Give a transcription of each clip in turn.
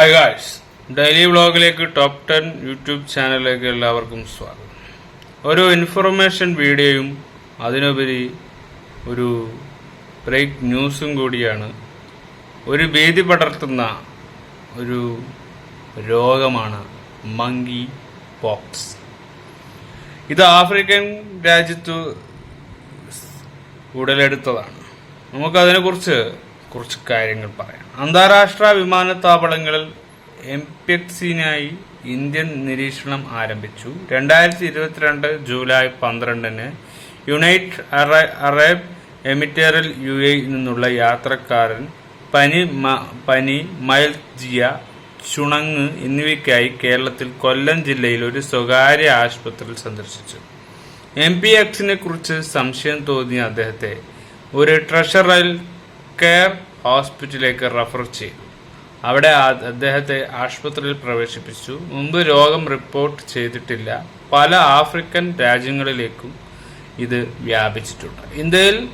Hi guys daily വ്ളോഗിലേക്ക് top ten YouTube ചാനലിലേക്ക് എല്ലാവർക്കും സ്വാഗതം. ഒരു ഇൻഫർമേഷൻ വീഡിയോയും അതിനുപരി ഒരു ബ്രേക്ക് ന്യൂസും കൂടിയാണ്. ഒരു ഭീതി പടർത്തുന്ന ഒരു രോഗമാണ് മങ്കി പോക്സ് ഇത് ആഫ്രിക്കൻ രാജ്യത്ത് ഉടലെടുത്തതാണ്. നമുക്കതിനെക്കുറിച്ച് കുറച്ച് കാര്യങ്ങൾ പറയാം. അന്താരാഷ്ട്ര വിമാനത്താവളങ്ങളിൽ എംപെക്സിനായി ഇന്ത്യൻ നിരീക്ഷണം ആരംഭിച്ചു. രണ്ടായിരത്തി ഇരുപത്തിരണ്ട് ജൂലൈ പന്ത്രണ്ടിന് യുണൈറ്റഡ് അറേബ് എമിറ്റേറിൽ യു എയിൽ നിന്നുള്ള യാത്രക്കാരൻ പനി പനി മയൽജിയ ചുണങ്ങ് എന്നിവയ്ക്കായി കേരളത്തിൽ കൊല്ലം ജില്ലയിൽ ഒരു സ്വകാര്യ ആശുപത്രിയിൽ സന്ദർശിച്ചു. എം പി എക്സിനെ കുറിച്ച് സംശയം തോന്നിയ അദ്ദേഹത്തെ ഒരു ട്രഷറൽ കെയർ ഹോസ്പിറ്റലിലേക്ക് റഫർ ചെയ്തു അവിടെ അദ്ദേഹത്തെ ആശുപത്രിയിൽ പ്രവേശിപ്പിച്ചു. മുമ്പ് രോഗം റിപ്പോർട്ട് ചെയ്തിട്ടില്ല. പല ആഫ്രിക്കൻ രാജ്യങ്ങളിലേക്കും ഇത് വ്യാപിച്ചിട്ടുണ്ട്. ഇന്ത്യയിൽ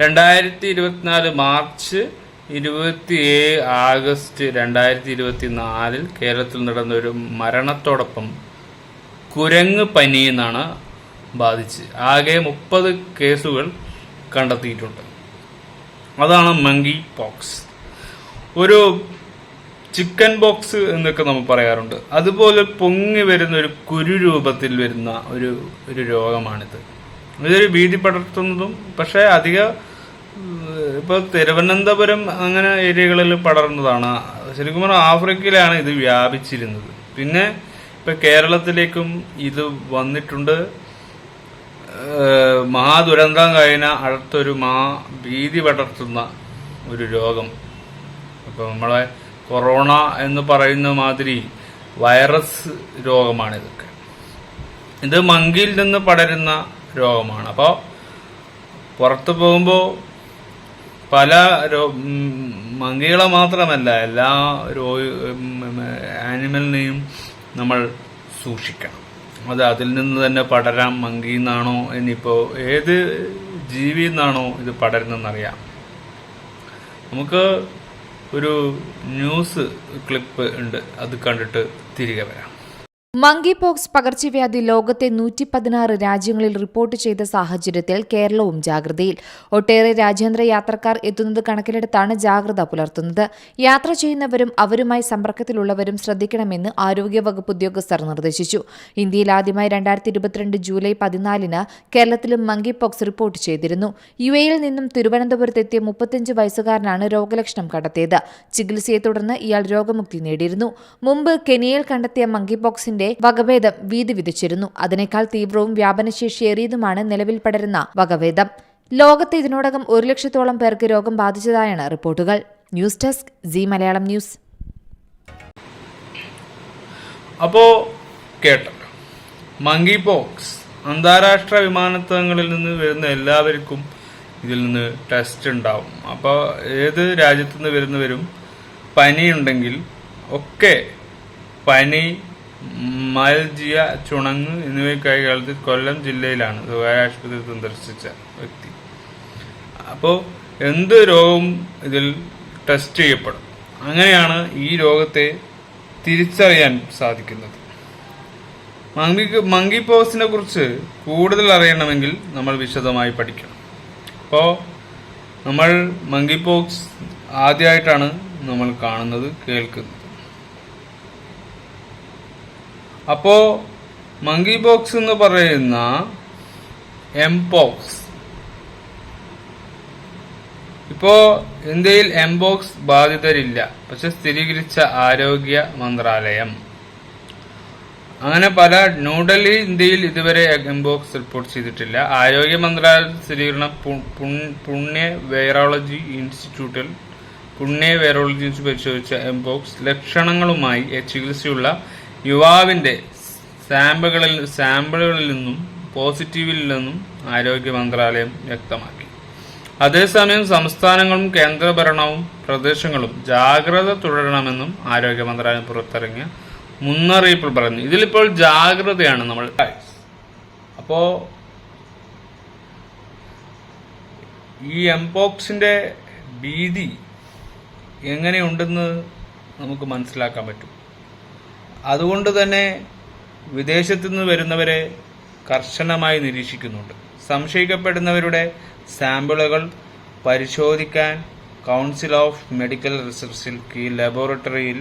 രണ്ടായിരത്തി ഇരുപത്തിനാല് മാർച്ച് ഇരുപത്തിയേഴ് ആഗസ്റ്റ് രണ്ടായിരത്തി ഇരുപത്തി നാലിൽ കേരളത്തിൽ നടന്ന ഒരു മരണത്തോടൊപ്പം കുരങ്ങ് പനി എന്നാണ് ബാധിച്ച്. ആകെ മുപ്പത് കേസുകൾ കണ്ടെത്തിയിട്ടുണ്ട്. അതാണ് മങ്കി പോക്സ് ഒരു ചിക്കൻ ബോക്സ് എന്നൊക്കെ നമ്മൾ പറയാറുണ്ട്. അതുപോലെ പൊങ്ങി വരുന്ന ഒരു കുരു രൂപത്തിൽ വരുന്ന ഒരു ഒരു രോഗമാണിത്. ഇതൊരു ഭീതി പടർത്തുന്നതും പക്ഷേ അധിക ഇപ്പൊ തിരുവനന്തപുരം അങ്ങനെ ഏരിയകളിൽ പടർന്നതാണ്. ശരിക്കും പറഞ്ഞാൽ ആഫ്രിക്കയിലാണ് ഇത് വ്യാപിച്ചിരുന്നത്. പിന്നെ ഇപ്പൊ കേരളത്തിലേക്കും ഇത് വന്നിട്ടുണ്ട്. മഹാദുരന്തം കഴിഞ്ഞ അടുത്തൊരു മഹാ ഭീതി പടർത്തുന്ന ഒരു രോഗം. അപ്പോൾ നമ്മളെ കൊറോണ എന്ന് പറയുന്ന മാതിരി വൈറസ് രോഗമാണ് ഇതൊക്കെ ഇത് മങ്കിയിൽ നിന്ന് പടരുന്ന രോഗമാണ്. അപ്പോൾ പുറത്തു പോകുമ്പോൾ പല രോ മങ്കികളെ മാത്രമല്ല എല്ലാ രോ ആനിമലിനെയും നമ്മൾ സൂക്ഷിക്കണം. അത് അതിൽ നിന്ന് തന്നെ പടരാം മങ്കി എന്നാണോ ഇനിയിപ്പോൾ ഏത് ജീവി നിന്നാണോ ഇത് പടരുന്നതെന്നറിയാം. നമുക്ക് ഒരു ന്യൂസ് ക്ലിപ്പ് ഉണ്ട്. അത് കണ്ടിട്ട് തിരികെ വരാം. മങ്കി പോക്സ് പകർച്ചവ്യാധി ലോകത്തെ നൂറ്റി പതിനാറ് രാജ്യങ്ങളിൽ റിപ്പോർട്ട് ചെയ്ത സാഹചര്യത്തിൽ കേരളവും ജാഗ്രതയിൽ. ഒട്ടേറെ രാജ്യാന്തര യാത്രക്കാർ എത്തുന്നത് കണക്കിലെടുത്താണ് ജാഗ്രത പുലർത്തുന്നത്. യാത്ര ചെയ്യുന്നവരും അവരുമായി സമ്പർക്കത്തിലുള്ളവരും ശ്രദ്ധിക്കണമെന്ന് ആരോഗ്യവകുപ്പ് ഉദ്യോഗസ്ഥർ നിർദ്ദേശിച്ചു. ഇന്ത്യയിൽ ആദ്യമായി രണ്ടായിരത്തി ഇരുപത്തിരണ്ട് ജൂലൈ പതിനാലിന് കേരളത്തിലും മങ്കി പോക്സ് റിപ്പോർട്ട് ചെയ്തിരുന്നു. യു എയിൽ നിന്നും തിരുവനന്തപുരത്തെത്തിയ മുപ്പത്തിയഞ്ച് വയസ്സുകാരനാണ് രോഗലക്ഷണം കണ്ടെത്തിയത്. ചികിത്സയെ തുടർന്ന് ഇയാൾ രോഗമുക്തി നേടിയിരുന്നു. മുമ്പ് കെനിയയിൽ കണ്ടെത്തിയ മങ്കി പോക്സിന്റെ വകഭേദം വീതി വിധിച്ചിരുന്നു. അതിനേക്കാൾ തീവ്രവും വ്യാപനശേഷിയേറിയതുമാണ് നിലവിൽ പടരുന്ന വകഭേദം. ലോകത്ത് ഇതിനോടകം ഒരു ലക്ഷത്തോളം പേർക്ക് രോഗം ബാധിച്ചതായാണ് റിപ്പോർട്ടുകൾ. News desk Zee Malayalam news. അപ്പോൾ കേട്ടല്ലോ മങ്കി പോക്സ് അന്താരാഷ്ട്ര വിമാനത്താവളങ്ങളിൽ നിന്ന് വരുന്ന എല്ലാവർക്കും ഇതിൽ നിന്ന് ടെസ്റ്റ് ഉണ്ടാവും. അപ്പോൾ ഏത് രാജ്യത്തു നിന്ന് വരുന്നവരും പനിയുണ്ടെങ്കിൽ ഒക്കെ പനി മൽജിയ ചുണങ്ങ് എന്നിവയ്ക്കായി കേരളത്തിൽ കൊല്ലം ജില്ലയിലാണ് സ്വകാര്യ ആശുപത്രി സന്ദർശിച്ച വ്യക്തി. അപ്പോൾ എന്ത് രോഗവും ഇതിൽ ടെസ്റ്റ് ചെയ്യപ്പെടും? അങ്ങനെയാണ് ഈ രോഗത്തെ തിരിച്ചറിയാൻ സാധിക്കുന്നത്. മങ്കി മങ്കി പോക്സിനെ കുറിച്ച് കൂടുതൽ അറിയണമെങ്കിൽ നമ്മൾ വിശദമായി പഠിക്കണം. അപ്പോൾ നമ്മൾ മങ്കി പോക്സ് ആദ്യമായിട്ടാണ് നമ്മൾ കാണുന്നത് കേൾക്കുന്നത്. അപ്പോ മങ്കി ബോക്സ് എന്ന് പറയുന്ന എംപോക്സ് ഇപ്പോ ഇന്ത്യയിൽ എംബോക്സ് ബാധിതരില്ല. പക്ഷെ സ്ഥിരീകരിച്ച ആരോഗ്യ മന്ത്രാലയം. അങ്ങനെ പല ന്യൂഡൽഹി ഇന്ത്യയിൽ ഇതുവരെ എംബോക്സ് റിപ്പോർട്ട് ചെയ്തിട്ടില്ല. ആരോഗ്യ മന്ത്രാലയ സ്ഥിരീകരണം പുണ്യ വൈറോളജി ഇൻസ്റ്റിറ്റ്യൂട്ടിൽ പുണ്യ വൈറോളജി പരിശോധിച്ച എംബോക്സ് ലക്ഷണങ്ങളുമായി ചികിത്സയുള്ള യുവാവിന്റെ സാമ്പിളുകളിൽ സാമ്പിളുകളിൽ നിന്നും പോസിറ്റീവിൽ നിന്നും ആരോഗ്യ മന്ത്രാലയം വ്യക്തമാക്കി. അതേസമയം സംസ്ഥാനങ്ങളും കേന്ദ്രഭരണവും പ്രദേശങ്ങളും ജാഗ്രത തുടരണമെന്നും ആരോഗ്യ മന്ത്രാലയം പുറത്തിറങ്ങിയ മുന്നറിയിപ്പ് പറഞ്ഞു ഇതിലിപ്പോൾ ജാഗ്രതയാണ് നമ്മൾ. അപ്പോൾ ഈ എംപോക്സിന്റെ ഭീതി എങ്ങനെയുണ്ടെന്ന് നമുക്ക് മനസ്സിലാക്കാൻ പറ്റും. അതുകൊണ്ട് തന്നെ വിദേശത്തു നിന്ന് വരുന്നവരെ കർശനമായി നിരീക്ഷിക്കുന്നുണ്ട്. സംശയിക്കപ്പെടുന്നവരുടെ സാമ്പിളുകൾ പരിശോധിക്കാൻ കൗൺസിൽ ഓഫ് മെഡിക്കൽ റിസർച്ചിൽ കീഴ് ലബോറട്ടറിയിൽ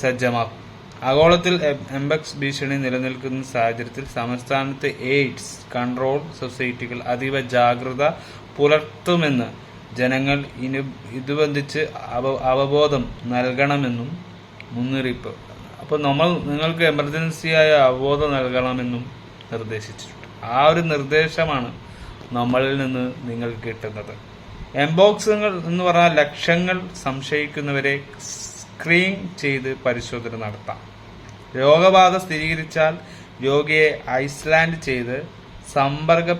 സജ്ജമാക്കും. ആഗോളത്തിൽ എംബക്സ് ഭീഷണി നിലനിൽക്കുന്ന സാഹചര്യത്തിൽ സംസ്ഥാനത്ത് എയ്ഡ്സ് കൺട്രോൾ സൊസൈറ്റികൾ അതീവ ജാഗ്രത പുലർത്തുമെന്ന് ജനങ്ങൾ ഇനി ഇതുബന്ധിച്ച് അവ അവബോധം നൽകണമെന്നും മുന്നറിയിപ്പ് അപ്പോൾ നമ്മൾ നിങ്ങൾക്ക് എമർജൻസിയായ അവബോധം നൽകണമെന്നും നിർദ്ദേശിച്ചിട്ടുണ്ട്. ആ ഒരു നിർദ്ദേശമാണ് നമ്മളിൽ നിന്ന് നിങ്ങൾക്ക് കിട്ടുന്നത്. എംബോക്സുകൾ എന്ന് പറഞ്ഞാൽ ലക്ഷങ്ങൾ സംശയിക്കുന്നവരെ സ്ക്രീൻ ചെയ്ത് പരിശോധന നടത്താം. രോഗബാധ സ്ഥിരീകരിച്ചാൽ രോഗിയെ ഐസ്ലാൻഡ് ചെയ്ത് സമ്പർക്ക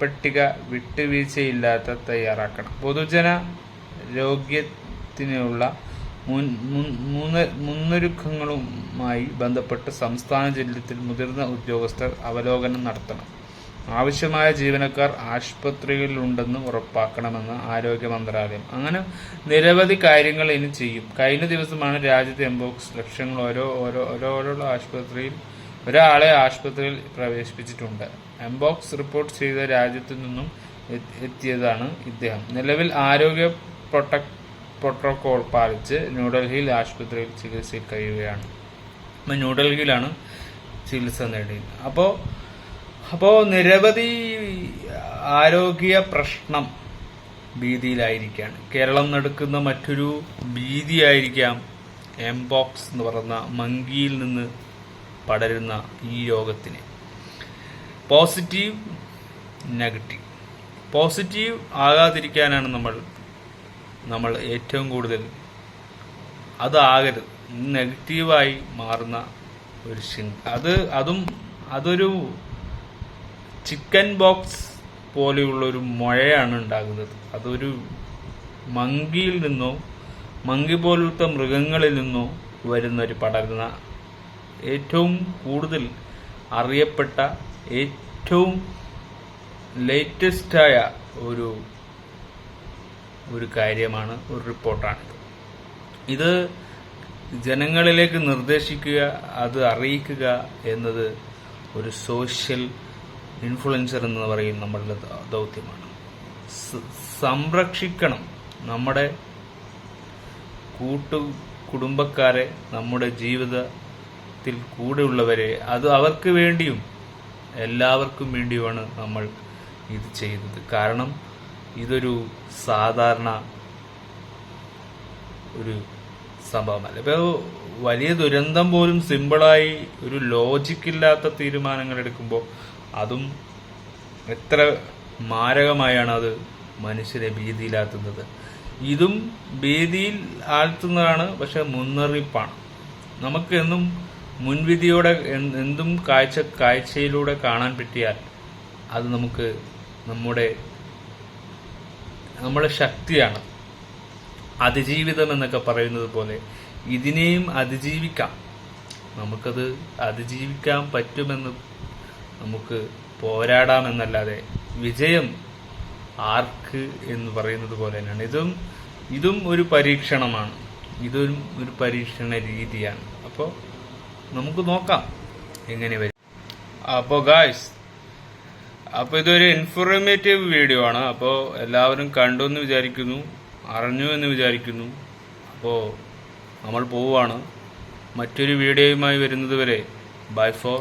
പട്ടിക വിട്ടുവീഴ്ചയില്ലാത്ത തയ്യാറാക്കണം. പൊതുജന രോഗ്യത്തിനുള്ള മുന്നൊരുക്കങ്ങളുമായി ബന്ധപ്പെട്ട് സംസ്ഥാന ജില്ലത്തിൽ മുതിർന്ന ഉദ്യോഗസ്ഥർ അവലോകനം നടത്തണം. ആവശ്യമായ ജീവനക്കാർ ആശുപത്രികളിലുണ്ടെന്ന് ഉറപ്പാക്കണമെന്ന് ആരോഗ്യ മന്ത്രാലയം. അങ്ങനെ നിരവധി കാര്യങ്ങൾ ഇനി ചെയ്യും. കഴിഞ്ഞ ദിവസമാണ് രാജ്യത്തെ എംബോക്സ് ലക്ഷങ്ങൾ ഓരോ ഓരോ ഓരോരോ ആശുപത്രിയിൽ ഒരാളെ ആശുപത്രിയിൽ പ്രവേശിപ്പിച്ചിട്ടുണ്ട്. എംബോക്സ് റിപ്പോർട്ട് ചെയ്ത രാജ്യത്തു നിന്നും എത്തിയതാണ് ഇദ്ദേഹം. നിലവിൽ ആരോഗ്യ പ്രൊട്ടക് പ്രോട്ടോകോൾ പാലിച്ച് ന്യൂഡൽഹിയിൽ ആശുപത്രിയിൽ ചികിത്സയിൽ കഴിയുകയാണ്. ന്യൂഡൽഹിയിലാണ് ചികിത്സ നേടിയത്. അപ്പോൾ അപ്പോൾ നിരവധി ആരോഗ്യ പ്രശ്നം ഭീതിയിലായിരിക്കുകയാണ്. കേരളം നടക്കുന്ന മറ്റൊരു ഭീതിയായിരിക്കാം എംബോക്സ് എന്ന് പറയുന്ന മങ്കിയിൽ നിന്ന് പടരുന്ന ഈ രോഗത്തിന്. പോസിറ്റീവ് നെഗറ്റീവ് പോസിറ്റീവ് ആകാതിരിക്കാനാണ് നമ്മൾ നമ്മൾ ഏറ്റവും കൂടുതൽ അതാകരുത്. നെഗറ്റീവായി മാറുന്ന ഒരു ചിന്ത അത് അതും അതൊരു ചിക്കൻ ബോക്സ് പോലെയുള്ളൊരു മുഴയാണ് ഉണ്ടാകുന്നത്. അതൊരു മങ്കിയിൽ നിന്നോ മങ്കി പോലത്തെ മൃഗങ്ങളിൽ നിന്നോ വരുന്ന ഒരു പടരുന്ന ഏറ്റവും കൂടുതൽ അറിയപ്പെട്ട ഏറ്റവും ലേറ്റസ്റ്റായ ഒരു ഒരു കാര്യമാണ് ഒരു റിപ്പോർട്ടാണിത് ഇത് ജനങ്ങളിലേക്ക് നിർദ്ദേശിക്കുക അത് അറിയിക്കുക എന്നത് ഒരു സോഷ്യൽ ഇൻഫ്ലുവൻസർ എന്ന് പറയും നമ്മളുടെ ദൗത്യമാണ്. സംരക്ഷിക്കണം നമ്മുടെ കൂട്ടു കുടുംബക്കാരെ നമ്മുടെ ജീവിതത്തിൽ കൂടെയുള്ളവരെ. അത് അവർക്ക് വേണ്ടിയും എല്ലാവർക്കും വേണ്ടിയുമാണ് നമ്മൾ ഇത് ചെയ്തത്. കാരണം ഇതൊരു സാധാരണ ഒരു സംഭവമല്ല. ഇപ്പോൾ വലിയ ദുരന്തം പോലും സിമ്പിളായി ഒരു ലോജിക്കില്ലാത്ത തീരുമാനങ്ങൾ എടുക്കുമ്പോൾ അതും എത്ര മാരകമായാണ് അത് മനുഷ്യരെ ഭീതിയിലാത്തുന്നത്. ഇതും ഭീതിയിൽ ആഴ്ത്തുന്നതാണ് പക്ഷെ മുന്നറിയിപ്പാണ്. നമുക്ക് എന്നും മുൻവിധിയോടെ എന്തും കാഴ്ച കാഴ്ചയിലൂടെ കാണാൻ പറ്റിയാൽ അത് നമുക്ക് നമ്മുടെ നമ്മുടെ ശക്തിയാണ്. അതിജീവിതം എന്നൊക്കെ പറയുന്നത് പോലെ ഇതിനെയും അതിജീവിക്കാം. നമുക്കത് അതിജീവിക്കാൻ പറ്റുമെന്ന് നമുക്ക് പോരാടാമെന്നല്ലാതെ വിജയം ആർക്ക് എന്ന് പറയുന്നത് പോലെ തന്നെയാണ്. ഇതും ഇതും ഒരു പരീക്ഷണമാണ്. ഇതും ഒരു പരീക്ഷണ രീതിയാണ്. അപ്പോൾ നമുക്ക് നോക്കാം എങ്ങനെ വരും. അപ്പോൾ ഗായ്സ് അപ്പോൾ ഇതൊരു ഇൻഫോർമേറ്റീവ് വീഡിയോ ആണ്. അപ്പോൾ എല്ലാവരും കണ്ടു എന്ന് വിചാരിക്കുന്നു അറിഞ്ഞു എന്ന് വിചാരിക്കുന്നു. അപ്പോൾ നമ്മൾ പോവുകയാണ് മറ്റൊരു വീഡിയോയുമായി വരുന്നത് വരെ ബൈ ഫോർ